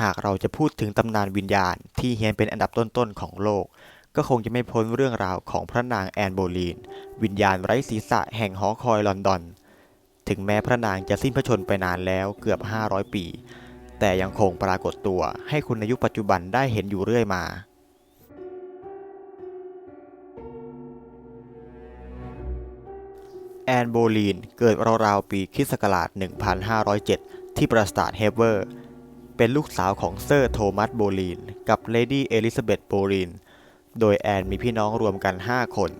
หากเราจะพูดถึงตำนานวิญญาณที่เฮียนเป็นอันดับต้นๆของโลก ก็คงจะไม่พ้นเรื่องราวของพระนางแอนโบลีน วิญญาณไร้ศีรษะแห่งหอคอยลอนดอน ถึงแม้พระนางจะสิ้นพระชนไปนานแล้วเกือบ 500 ปี แต่ยังคงปรากฏตัวให้คนในยุคปัจจุบันได้เห็นอยู่เรื่อยมาแอนโบลีนเกิดราวๆปีคริสต์ศักราช 1507 ที่ปราสาทเฮเวอร์ เป็นลูกสาวของเซอร์โทมัสโบลีน กับเลดี้เอลิซาเบธโบลีน โดยแอนมีพี่น้องรวมกัน 5 คน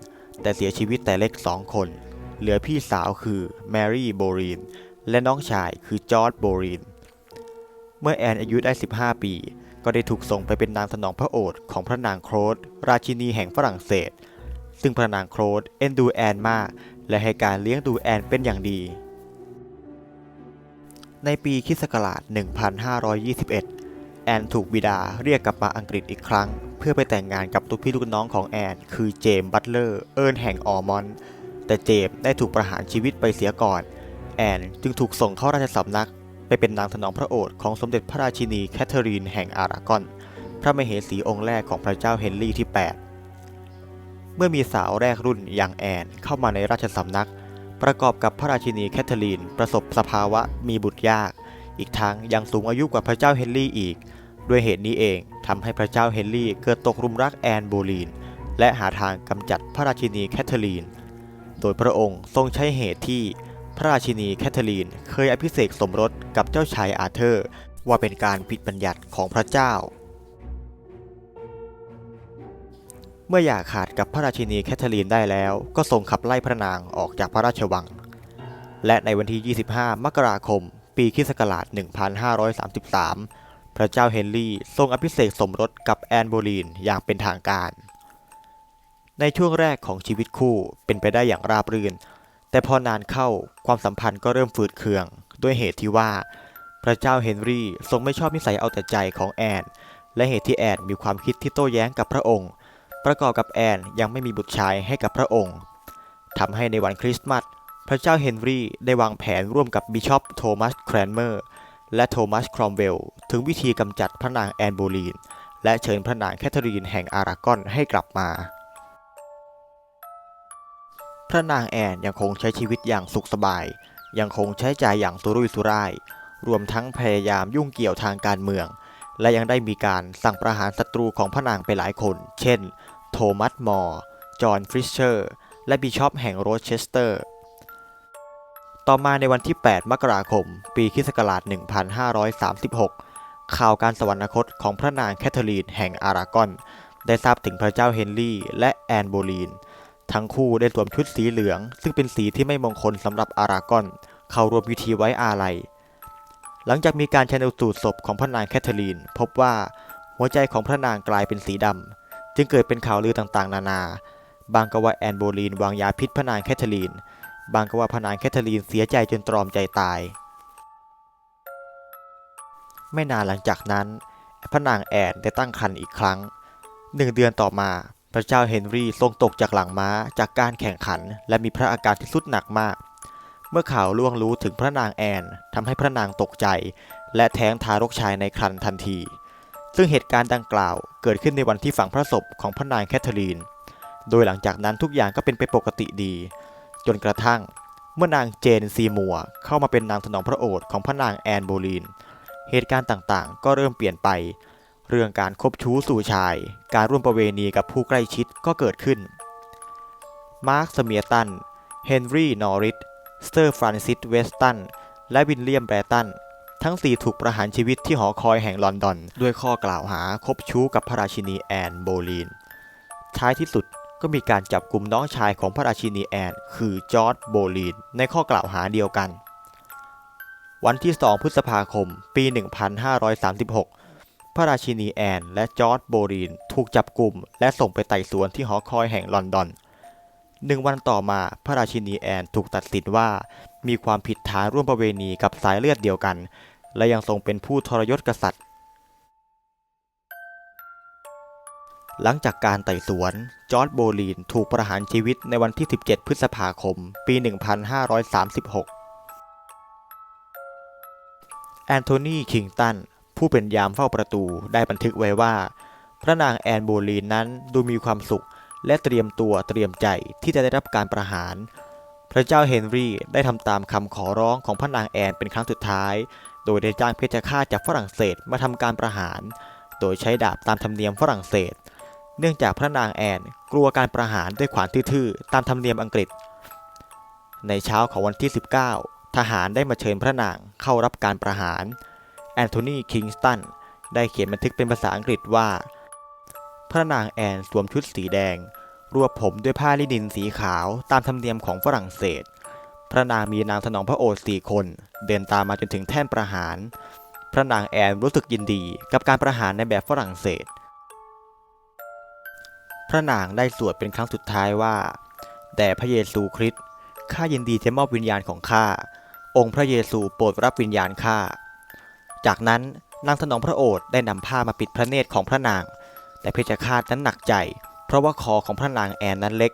แต่เสียชีวิตแต่เล็ก 2 คน เหลือพี่สาวคือแมรี่โบลีน และน้องชายคือจอร์จโบลีน เมื่อแอนอายุได้ 15 ปี ก็ได้ถูกส่งไปเป็นนางสนองพระโอษฐ์ของพระนางโครดราชินีแห่งฝรั่งเศส ซึ่งพระนางโครดเอ็นดูแอนมาก และให้การเลี้ยงดูแอนเป็นอย่างดี ในปีคิศกราช 1521 แอนถูกบิดาเรียกกลับมาอังกฤษอีกครั้ง เพื่อไปแต่งงานกับตัวพี่ลูกน้องของแอน คือเจมส์บัตเลอร์เอิร์นแห่งออร์มอนแต่เจมส์ได้ถูกประหารชีวิตไปเสียก่อน แอนจึงถูกส่งเข้าราชสำนัก ไปเป็นนางถนอมพระโอษฐ์ของสมเด็จพระราชินีแคทเธอรีนแห่งอารากอน พระมเหสีองค์แรกของพระเจ้าเฮนรี่ที่ 8 เมื่อมีสาวแรกรุ่นอย่างแอนเข้ามาในราชสำนัก ประกอบกับพระราชินีแคทเธอรีน ประสบสภาวะมีบุตรยาก อีกทั้งยังสูงอายุกว่าพระเจ้าเฮนรี่อีก ด้วยเหตุนี้เองทำให้พระเจ้าเฮนรี่เกิดตกหลุมรักแอนโบลีน และหาทางกำจัดพระราชินีแคทเธอรีน โดยพระองค์ทรงใช้เหตุที่พระราชินีแคทเธอรีน เคยอภิเษกสมรสกับเจ้าชายอาเธอร์ ว่าเป็นการผิดบัญญัติของพระเจ้า เมื่ออยากขาดกับพระราชินีแคทเธอรีนได้แล้ว ก็ทรงขับไล่พระนางออกจากพระราชวัง และในวันที่ 25 มกราคม ปีคริสต์ศักราช1533 พระเจ้าเฮนรี่ทรงอภิเษกสมรสกับแอนโบลีนอย่างเป็นทางการ ในช่วงแรกของชีวิตคู่เป็นไปได้อย่างราบรื่น แต่พอนานเข้าความสัมพันธ์ก็เริ่มฝืดเคือง ด้วยเหตุที่ว่า พระเจ้าเฮนรี่ทรงไม่ชอบนิสัยเอาแต่ใจของแอน และเหตุที่แอนมีความคิดที่โต้แย้งกับพระองค์ ประกอบกับแอนยังไม่มีบุตรชายให้กับพระองค์ทำให้ในวันคริสต์มาสพระเจ้าเฮนรี่ได้วางแผนร่วมกับบิชอปโทมัสแครนเมอร์และโทมัสครอมเวลถึงวิธีกำจัดพระนางแอนโบลีน และเชิญพระนางแคทเธอรีนแห่งอารากอนให้กลับมา พระนางแอนยังคงใช้ชีวิตอย่างสุขสบาย ยังคงใช้จ่ายอย่างสุรุ่ยสุร่าย รวมทั้งพยายามยุ่งเกี่ยวทางการเมือง และยังได้มีการสั่งประหารศัตรูของพระนางไปหลายคน เช่น โทมัสมอร์ จอห์นฟริชเชอร์ และบิชอปแห่งโรเชสเตอร์ ต่อมาในวันที่ 8 มกราคม ปีคิศกราช1536 ข่าวการสวรรคตของพระนางแคทเธอรีนแห่งอารากอน ได้ทราบถึงพระเจ้าเฮนรี่และแอนโบลีน ทั้งคู่ได้สวมชุดสีเหลือง ซึ่งเป็นสีที่ไม่มงคลสำหรับอารากอน เข้าร่วมพิธีไว้อาลัยหลังจากมีการชันสูตรศพของพระนางแคทเธอรีน พบว่าหัวใจของพระนางกลายเป็นสีดำ จึงเกิดเป็นข่าวลือต่างๆ นานา บางก็ว่าแอนโบลีนวางยาพิษพระนางแคทเธอรีน บางก็ว่าพระนางแคทเธอรีนเสียใจจนตรอมใจตาย ไม่นานหลังจากนั้นพระนางแอนได้ตั้งครรภ์อีกครั้งหนึ่งเดือนต่อมา พระเจ้าเฮนรี่ทรงตกจากหลังม้าจากการแข่งขัน และมีพระอาการที่สุดหนักมาก เมื่อข่าวล่วงรู้ถึงพระนางแอนทำให้พระนางตกใจ และแท้งทารกชายในครรภ์ทันที ซึ่งเหตุการณ์ดังกล่าวเกิดขึ้นในวันที่ฝังพระศพของพระนางแคทเธอรีน โดยหลังจากนั้นทุกอย่างก็เป็นไปปกติดี จนกระทั่งเมื่อนางเจนซีมัวเข้ามาเป็นนางถนอมพระโอษฐ์ของพระนางแอนโบลีน เหตุการณ์ต่างๆ ก็เริ่มเปลี่ยนไป เรื่องการคบชู้สู่ชาย การร่วมประเวณีกับผู้ใกล้ชิดก็เกิดขึ้น มาร์คสเมียตัน เฮนรี่ นอริส สเตอร์ฟรานซิส เวสตัน และวินเลียม แบรตัน ทั้งสี่ถูกประหารชีวิตที่หอคอยแห่งลอนดอน ด้วยข้อกล่าวหาคบชู้กับพระราชินีแอนโบลีน ท้ายที่สุดก็มีการจับกลุ่มน้องชายของพระราชินีแอน คือจอร์จโบลีน ในข้อกล่าวหาเดียวกัน วันที่ 2 พฤษภาคม ปี 1536 พระราชินีแอน และจอร์จโบลีน ถูกจับกลุ่ม และส่งไปไต่สวนที่หอคอยแห่งลอนดอนหนึ่งวันต่อมาพระราชินีแอนถูกตัดสินว่า มีความผิดฐานร่วมประเวณีกับสายเลือดเดียวกัน และยังทรงเป็นผู้ทรยศกษัตริย์ หลังจากการไต่สวน จอร์จโบลีนถูกประหารชีวิตในวันที่ 17 พฤษภาคม ปี 1536 แอนโทนี คิงตัน ผู้เป็นยามเฝ้าประตูได้บันทึกไว้ว่า พระนางแอนโบลีนนั้นดูมีความสุข และเตรียมตัวเตรียมใจที่จะได้รับการประหารพระเจ้าเฮนรี่ได้ทำตามคำขอร้องของพระนางแอนเป็นครั้งสุดท้าย โดยได้จ้างเพชฌฆาตจากฝรั่งเศสมาทำการประหาร โดยใช้ดาบตามธรรมเนียมฝรั่งเศส เนื่องจากพระนางแอนกลัวการประหารด้วยขวานทื่อๆตามธรรมเนียมอังกฤษ ในเช้าของวันที่ 19 ทหารได้มาเชิญพระนางเข้ารับการประหาร แอนโทนีคิงสตันได้เขียนบันทึกเป็นภาษาอังกฤษว่า พระนางแอนสวมชุดสีแดง รวบผมด้วยผ้าลินินสีขาวตามธรรมเนียมของฝรั่งเศส พระนางมีนางสนองพระโอษฐ์สี่คน เดินตามมาจนถึงแท่นประหาร พระนางแอนรู้สึกยินดีกับการประหารในแบบฝรั่งเศส พระนางได้สวดเป็นครั้งสุดท้ายว่า แต่พระเยซูคริสต์ข้ายินดีจะมอบวิญญาณของข้า องค์พระเยซูโปรดรับวิญญาณข้า จากนั้นนางสนองพระโอษฐ์ได้นำผ้ามาปิดพระเนตรของพระนาง แต่เพชฌฆาตนั้นหนักใจ เพราะว่าคอของพระนางแอนนั้นเล็ก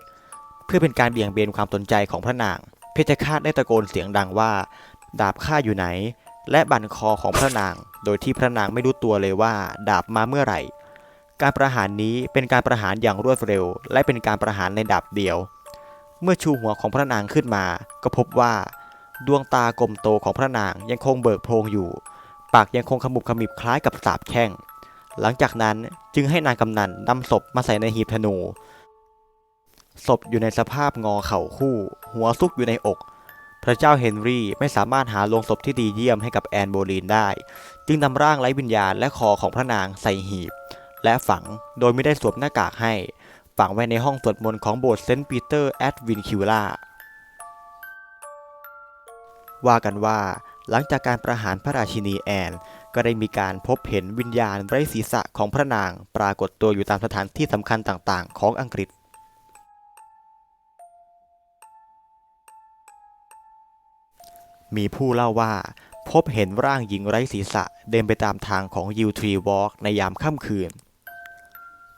เพื่อเป็นการเบี่ยงเบนความสนใจของพระนาง เพชฌฆาตได้ตะโกนเสียงดังว่า ดาบข้าอยู่ไหน และบั่นคอของพระนาง โดยที่พระนางไม่รู้ตัวเลยว่า ดาบมาเมื่อไหร่ การประหารนี้เป็นการประหารอย่างรวดเร็ว และเป็นการประหารในดาบเดียว เมื่อชูหัวของพระนางขึ้นมา ก็พบว่า ดวงตากลมโตของพระนางยังคงเบิกโพรงอยู่ ปากยังคงขมุบขมิบคล้ายกับสาบแช่ง หลังจากนั้นจึงให้นางกำนันนำศพมาใส่ในหีบธนู ศพอยู่ในสภาพงอเข่าคู่ หัวซุกอยู่ในอก พระเจ้าเฮนรี่ไม่สามารถหาโลงศพที่ดีเยี่ยมให้กับแอนโบลีนได้ จึงนำร่างไร้วิญญาณและคอของพระนางใส่หีบ และฝังโดยไม่ได้สวมหน้ากากให้ ฝังไว้ในห้องสวดมนต์ของโบสถ์เซนต์ปีเตอร์แอดวินคิวล่าว่ากันว่าหลังจากการประหารพระราชินีแอน ก็ได้มีการพบเห็นวิญญาณไร้ศีรษะของพระนางปรากฏตัวอยู่ตามสถานที่สำคัญต่างๆ ของอังกฤษ มีผู้เล่าว่า พบเห็นร่างหญิงไร้ศีรษะเดินไปตามทางของยูทรีวอล์กในยามค่ำคืน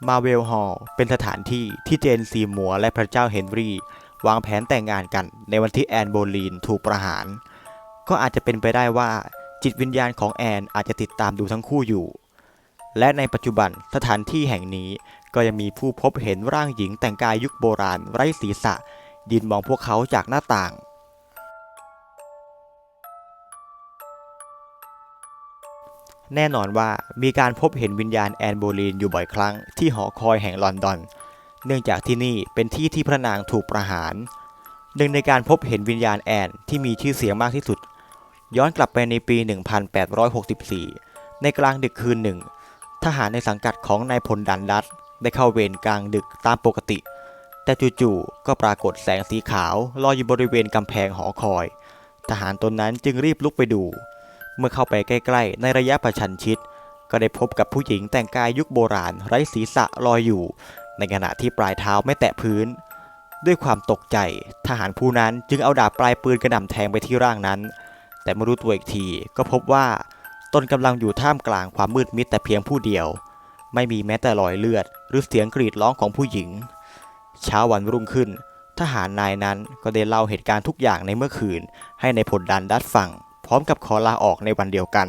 มาเวลฮอลเป็นสถานที่ที่เจนซีมัวและพระเจ้าเฮนรี่ วางแผนแต่งงานกันในวันที่แอนโบลีนถูกประหาร ก็อาจจะเป็นไปได้ว่าจิตวิญญาณของแอนอาจจะติดตามดูทั้งคู่อยู่ และในปัจจุบันสถานที่แห่งนี้ก็ยังมีผู้พบเห็นร่างหญิงแต่งกายยุคโบราณไร้ศีรษะยืนมองพวกเขาจากหน้าต่าง แน่นอนว่ามีการพบเห็นวิญญาณแอนโบลีนอยู่บ่อยครั้งที่หอคอยแห่งลอนดอน เนื่องจากที่นี่เป็นที่ที่พระนางถูกประหาร หนึ่งในการพบเห็นวิญญาณแอนที่มีชื่อเสียงมากที่สุด ย้อนกลับไปในปี 1864 ในกลางดึกคืนหนึ่ง ทหารในสังกัดของนายพลดันดัตได้เข้าเวรกลางดึกตามปกติ แต่จู่ๆก็ปรากฏแสงสีขาวลอยอยู่บริเวณกำแพงหอคอย ทหารตนนั้นจึงรีบลุกไปดู เมื่อเข้าไปใกล้ๆ ในระยะประชันชิด ก็ได้พบกับผู้หญิงแต่งกายยุคโบราณไร้ศีรษะลอยอยู่ ในขณะที่ปลายเท้าไม่แตะพื้น ด้วยความตกใจ ทหารผู้นั้นจึงเอาดาบปลายปืนกระหน่ำแทงไปที่ร่างนั้น แต่เมื่อรู้ตัวอีกทีก็พบว่าตนกำลังอยู่ท่ามกลางความมืดมิดแต่เพียงผู้เดียว ไม่มีแม้แต่รอยเลือด หรือเสียงกรีดร้องของผู้หญิง เช้าวันรุ่งขึ้น ทหารนายนั้นก็ได้เล่าเหตุการณ์ทุกอย่างในเมื่อคืนให้ในายพลดันดัดฟัง พร้อมกับขอลาออกในวันเดียวกัน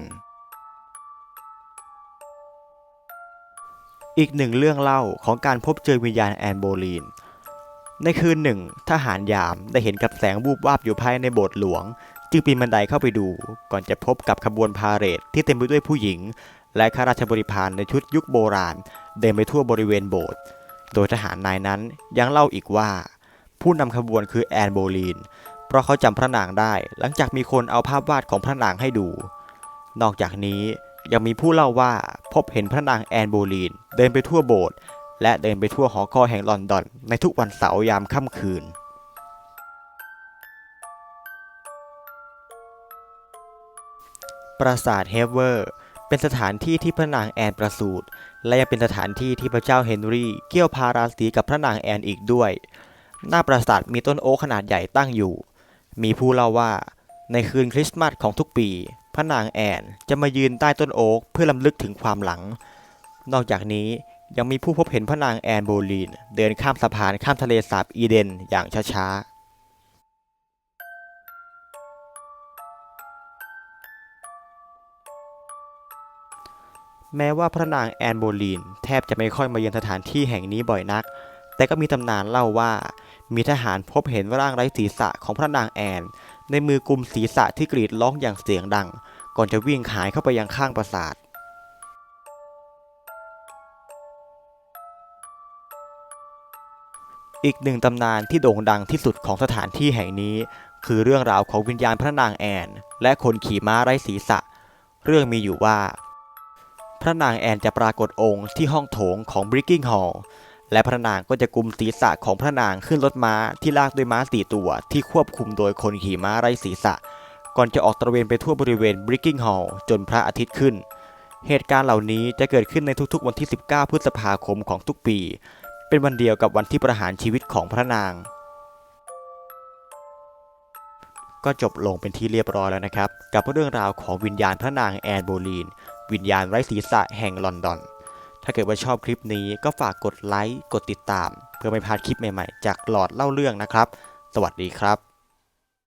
อีกหนึ่งเรื่องเล่าของการพบเจอวิญญาณแอนโบลีน ในคืนหนึ่ง ทหารยามได้เห็นกับแสงวูบวาบอยู่ภายในโบสถ์หลวง จึงปีนบันไดเข้าไปดู ก่อนจะพบกับขบวนพาเหรดที่เต็มไปด้วยผู้หญิง และข้าราชบริพารในชุดยุคโบราณ เดินไปทั่วบริเวณโบสถ์โดยทหารนายนั้นยังเล่าอีกว่า ผู้นำขบวนคือแอนโบลีน เพราะเขาจำพระนางได้หลังจากมีคนเอาภาพวาดของพระนางให้ดู นอกจากนี้ยังมีผู้เล่าว่าพบเห็นพระนางแอนโบลีน เดินไปทั่วโบสถ์และเดินไปทั่วหอคอยแห่งลอนดอน ในทุกวันเสาร์ยามค่ำคืน ปราสาทเฮเวอร์ เป็นสถานที่ที่พระนางแอนประสูติและยังเป็นสถานที่ที่พระเจ้าเฮนรี่เกี่ยวพาราสีกับพระนางแอนอีกด้วย หน้าปราสาทมีต้นโอ๊กขนาดใหญ่ตั้งอยู่ มีผู้เล่าว่า ในคืนคริสต์มาสของทุกปี พระนางแอนจะมายืนใต้ต้นโอ๊กเพื่อลำลึกถึงความหลัง นอกจากนี้ยังมีผู้พบเห็นพระนางแอนโบลีน เดินข้ามสะพานข้ามทะเลสาบอีเดนอย่างช้าๆแม้ว่าพระนางแอนโบลีน แทบจะไม่ค่อยมาเยือนสถานที่แห่งนี้บ่อยนัก แต่ก็มีตำนานเล่าว่า มีทหารพบเห็นร่างไร้ศีรษะของพระนางแอน ในมือกุมศีรษะที่กรีดร้องอย่างเสียงดัง ก่อนจะวิ่งหายเข้าไปยังข้างปราสาทอีกหนึ่งตำนานที่โด่งดังที่สุดของสถานที่แห่งนี้ คือเรื่องราวของวิญญาณพระนางแอน และคนขี่ม้าไร้ศีรษะ เรื่องมีอยู่ว่า พระนางแอนจะปรากฏองค์ที่ห้องโถงของบริกกิ้งฮอล และพระนางก็จะกุมศีรษะของพระนางขึ้นรถม้าที่ลากด้วยม้าสี่ตัว ที่ควบคุมโดยคนขี่ม้าไร้ศีรษะ ก่อนจะออกตระเวนไปทั่วบริเวณบริกกิ้งฮอลล์จนพระอาทิตย์ขึ้น เหตุการณ์เหล่านี้จะเกิดขึ้นในทุกๆ วันที่ 19 พฤษภาคมของทุกปี เป็นวันเดียวกับวันที่ประหารชีวิตของพระนาง ก็จบลงเป็นที่เรียบร้อยแล้วนะครับ กับเรื่องราวของวิญญาณพระนางแอนโบลีน วิญญาณไร้ศีรษะแห่งลอนดอน ถ้าเกิดว่าชอบคลิปนี้ก็ฝากกดไลค์ กดติดตาม เพื่อไม่พลาดคลิปใหม่ๆ จากหลอดเล่าเรื่องนะครับ สวัสดีครับ